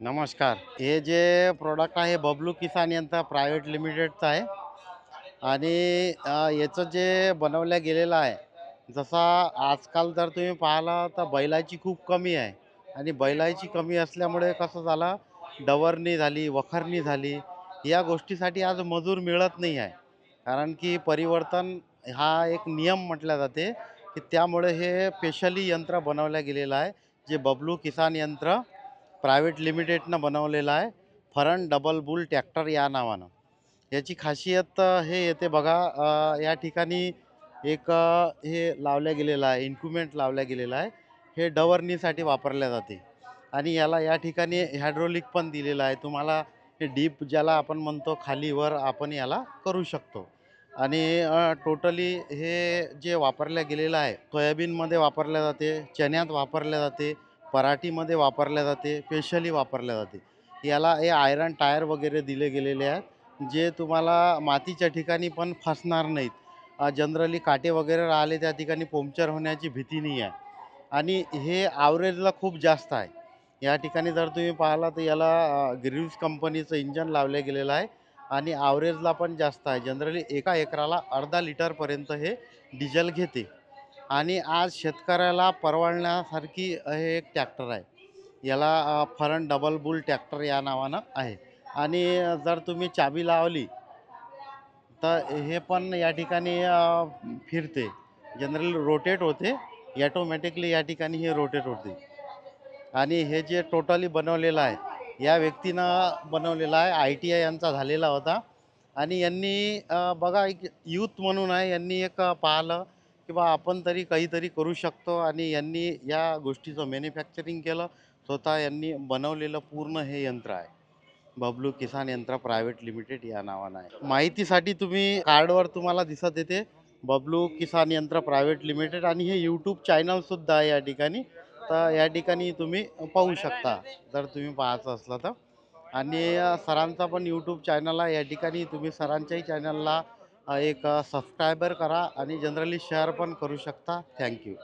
नमस्कार. हे जे प्रोडक्ट आहे बबलू किसान यंत्र प्रायव्हेट लिमिटेडचं आहे. आणि याचं जे बनवलं गेलेलं आहे जसा आजकाल जर तुम्ही पाहिला तर बैलाची खूप कमी आहे. आणि बैलाची कमी असल्यामुळे कसं झालं डवरणी झाली वखरणी झाली या गोष्टीसाठी आज मजूर मिळत नाही आहे. कारण की परिवर्तन हा एक नियम म्हटला जाते की त्यामुळे हे स्पेशली यंत्र बनवलं गेलेलं आहे जे बबलू किसान यंत्र प्रायव्हेट लिमिटेडनं बनवलेलं आहे. फरन डबल बुल ट्रॅक्टर या नावानं. याची खासियत हे येते बघा या ठिकाणी एक हे लावल्या गेलेलं आहे इन्क्युमेंट लावल्या गेलेलं आहे. हे डवरणीसाठी वापरल्या जाते. आणि याला या ठिकाणी हायड्रोलिक पण दिलेलं आहे. तुम्हाला हे डीप ज्याला आपण म्हणतो खालीवर आपण याला करू शकतो. आणि टोटली हे जे वापरल्या गेलेलं आहे सोयाबीनमध्ये वापरल्या जाते चण्यात वापरल्या जाते पराठीमध्ये वापरल्या जाते स्पेशली वापरल्या जाते. याला हे आयरन टायर वगैरे दिले गेलेले आहेत जे तुम्हाला मातीच्या ठिकाणी पण फसणार नाहीत. जनरली काटे वगैरे राहिले त्या ठिकाणी पंक्चर होण्याची भीती नाही आहे. आणि हे आवरेजला खूप जास्त आहे. या ठिकाणी जर तुम्ही पाहिला तर याला ग्रीव्स कंपनीचं इंजन लावलं गेलेलं आहे आणि आवरेजला पण जास्त आहे. जनरली एका एकराला अर्धा लिटरपर्यंत हे डिझेल घेते. आणि आज शेतकऱ्याला परवडण्यासारखी हे एक ट्रॅक्टर आहे. याला फरन डबल बुल ट्रॅक्टर या नावानं आहे. आणि जर तुम्ही चाबी लावली तर हे पण या ठिकाणी फिरते. जनरली रोटेट होते. ॲटोमॅटिकली या ठिकाणी हे रोटेट होते. आणि हे जे टोटली बनवलेलं आहे या व्यक्तीनं बनवलेलं आहे. आय टी आय यांचा झालेला होता. आणि यांनी बघा एक यूथ म्हणून आहे. यांनी एक पाहिलं. की बा आपण तरी काहीतरी करू शकतो आणि यांनी या गोष्टीचं मॅन्युफॅक्चरिंग केलं स्वतः यांनी बनवलेलं पूर्ण हे यंत्र आहे. बबलू किसान यंत्र प्रायव्हेट लिमिटेड या नावानं आहे. माहितीसाठी तुम्ही कार्डवर तुम्हाला दिसत येते बबलू किसान यंत्र प्रायव्हेट लिमिटेड आणि हे यूट्यूब चॅनलसुद्धा आहे या ठिकाणी. तर या ठिकाणी तुम्ही पाहू शकता जर तुम्ही पाहायचं असलं तर. आणि सरांचा पण यूट्यूब चॅनल आहे. या ठिकाणी तुम्ही सरांच्याही चॅनलला एक सबस्क्रायबर करा आणि जनरली शेअर पण करू शकता. थँक्यू